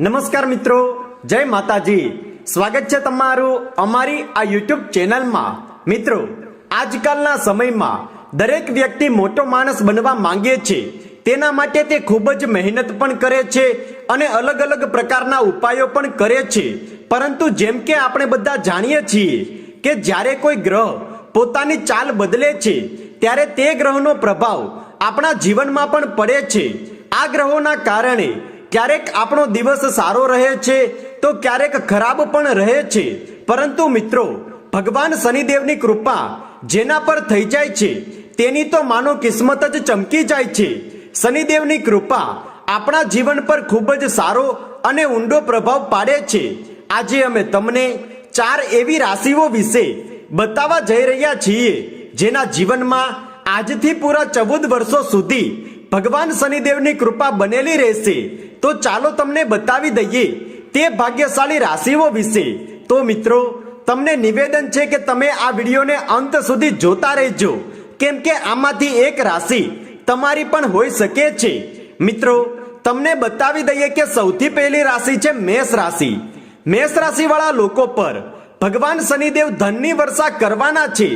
નમસ્કાર મિત્રો, જય માતાજી. સ્વાગત છે તમારું અમારી આ યુટ્યુબ ચેનલમાં. મિત્રો, આજકાલના સમયમાં દરેક વ્યક્તિ મોટો માણસ બનવા માંગે છે. તેના માટે તે ખૂબ જ મહેનત પણ કરે છે અને અલગ અલગ પ્રકારના ઉપાયો પણ કરે છે. પરંતુ જેમ કે આપણે બધા જાણીએ છીએ કે જ્યારે કોઈ ગ્રહ પોતાની ચાલ બદલે છે, ત્યારે તે ગ્રહનો પ્રભાવ આપણા જીવનમાં પણ પડે છે. આ ગ્રહોના કારણે ક્યારેક આપણો દિવસ સારો રહે છે, તો ક્યારેક ખરાબ પણ રહે છે. પરંતુ મિત્રો, ભગવાન શનિદેવની કૃપા જેના પર થઈ જાય છે, તેની તો માનો કિસ્મત જ ચમકી જાય છે. શનિદેવની કૃપા આપણા જીવન પર ખૂબ જ સારો અને ઊંડો પ્રભાવ પાડે છે. આજે અમે તમને ચાર એવી રાશિઓ વિશે બતાવવા જઈ રહ્યા છીએ, જેના જીવનમાં આજથી પૂરા ચૌદ વર્ષો સુધી ભગવાન શનિદેવની કૃપા બનેલી રહેશે. તો ચાલો તમને બતાવી દઈએ તે ભાગ્યશાળી રાશિઓ વિશે. તો મિત્રો, તમને નિવેદન છે કે તમે આ વિડીયોને અંત સુધી જોતા રહેજો. કેમ કે આમાંથી એક રાશિ તમારી પણ હોઈ શકે છે. મિત્રો, તમને બતાવી દઈએ કે સૌથી પહેલી રાશિ છે મેષ રાશિ. મેષ રાશિવાળા લોકો પર ભગવાન શનિદેવ ધનની વર્ષા કરવાના છે.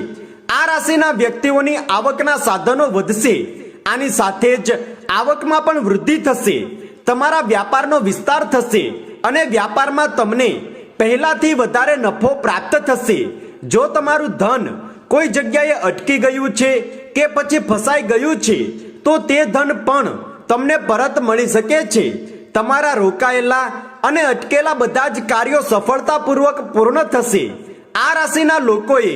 આ રાશિના વ્યક્તિઓની આવકના સાધનો વધશે. આની સાથે જ આવકમાં પણ વૃદ્ધિ થશે. તમારા વ્યાપારનો વિસ્તાર થશે અને વ્યાપારમાં તમને પહેલાથી વધારે નફો પ્રાપ્ત થશે. જો તમારું ધન કોઈ જગ્યાએ અટકી ગયું છે કે પછી ફસાઈ ગયું છે, તો તે ધન પણ તમને પરત મળી શકે છે. તમારા રોકાયેલા અને અટકેલા બધા જ કાર્યો સફળતાપૂર્વક પૂર્ણ થશે. આ રાશિના લોકોએ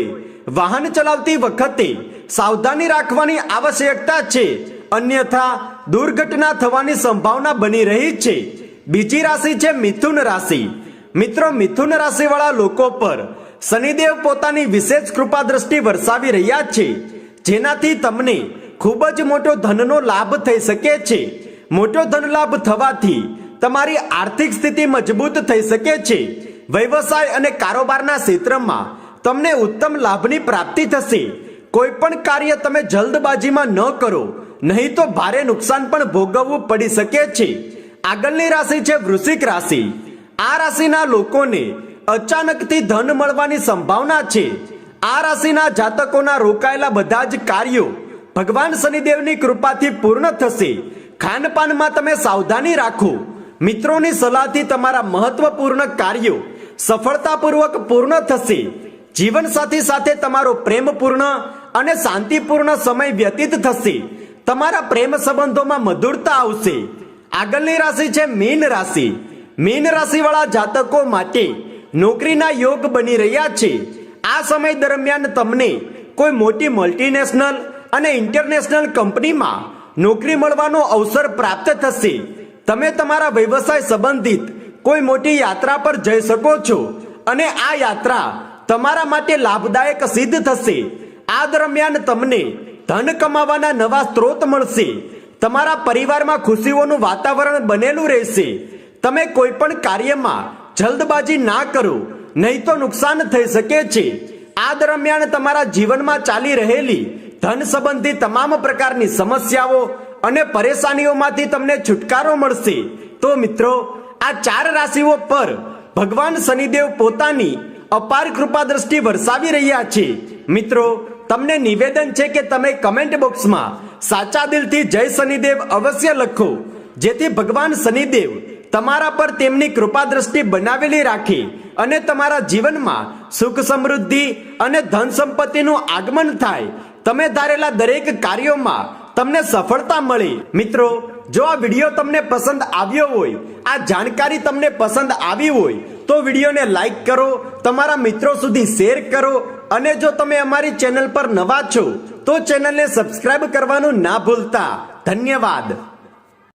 વાહન ચલાવતી વખતે સાવધાની રાખવાની આવશ્યકતા છે. અન્યથા દુર્ઘટના થવાની સંભાવના બની રહી છે. બીજી રાશિ છે મિથુન રાશિ. મિત્રો, મિથુન રાશિ વાળા લોકો પર શનિદેવ પોતાની વિશેષ કૃપા દ્રષ્ટિ વરસાવી રહ્યા છે, જેનાથી તમને ખૂબ જ મોટો ધનનો લાભ થઈ શકે છે. મોટો ધન લાભ થવાથી તમારી આર્થિક સ્થિતિ મજબૂત થઈ શકે છે. વ્યવસાય અને કારોબારના ક્ષેત્રમાં તમને ઉત્તમ લાભની પ્રાપ્તિ થશે. કોઈ પણ કાર્ય તમે જલ્દબાજીમાં ન કરો. નહીં તો ભારે નુકસાન પણ ભોગવવું પડી શકે છે. આગળની રાશિ છે વૃશ્ચિક રાશિ. આ રાશિના લોકોને અચાનકથી ધન મળવાની સંભાવના છે. આ રાશિના જાતકોના રોકાયેલા બધા જ કાર્યો ભગવાન શનિદેવની કૃપાથી પૂર્ણ થશે. ખાનપાનમાં તમે સાવધાની રાખો. મિત્રોની સલાહથી તમારા મહત્વપૂર્ણ કાર્યો સફળતાપૂર્વક પૂર્ણ થશે. જીવનસાથી સાથે તમારો પ્રેમપૂર્ણ અને શાંતિપૂર્ણ સમય વ્યતીત થશે. તમારા પ્રેમ સંબંધોમાં મધુરતા આવશે. આગળની રાશિ છે મીન રાશિ. મીન રાશિવાળા જાતકો માટે નોકરીના યોગ બની રહ્યા છે. આ સમય દરમિયાન તમને કોઈ મોટી મલ્ટીનેશનલ અને ઇન્ટરનેશનલ કંપનીમાં નોકરી મળવાનો અવસર પ્રાપ્ત થશે. તમે તમારા વ્યવસાય સંબંધિત કોઈ મોટી યાત્રા પર જઈ શકો છો અને આ યાત્રા તમારા માટે લાભદાયક સિદ્ધ થશે. આ દરમિયાન તમને ધન કમાવાના નવા સ્ત્રોત મળશે. તમારા પરિવારમાં ખુશીઓનું વાતાવરણ બનેલું રહેશે. તમે કોઈ પણ કાર્યમાં જલ્દબાજી ના કરો, નહીં તો નુકસાન થઈ શકે છે. આ દરમિયાન તમારા જીવનમાં ચાલી રહેલી ધન સંબંધી તમામ પ્રકારની સમસ્યાઓ અને પરેશાનીઓમાંથી તમને છુટકારો મળશે. તો મિત્રો, આ ચાર રાશિઓ પર ભગવાન શનિદેવ પોતાની અપાર કૃપા દ્રષ્ટિ વરસાવી રહ્યા છે. મિત્રો તમને નિવેદન છે કે તમે કમેન્ટ બોક્સમાં સાચા દિલથી જય શનિદેવ અવશ્ય લખો, જેથી ભગવાન શનિદેવ તમારા પર તેમની કૃપા દ્રષ્ટિ બનાવેલી રાખી અને તમારા જીવનમાં સુખ સમૃદ્ધિ અને ધન સંપત્તિનું આગમન થાય. તમે ધારેલા દરેક કાર્યોમાં તમને સફળતા મળી. મિત્રો, જો આ વીડિયો તમને પસંદ આવ્યો હોય, આ જાણકારી તમને પસંદ આવી હોય, તો વિડીયોને લાઈક કરો, તમારા મિત્રો સુધી શેર કરો અને જો તમે અમારી ચેનલ પર નવા છો, તો ચેનલને સબસ્ક્રાઇબ કરવાનું ના ભૂલતા. ધન્યવાદ.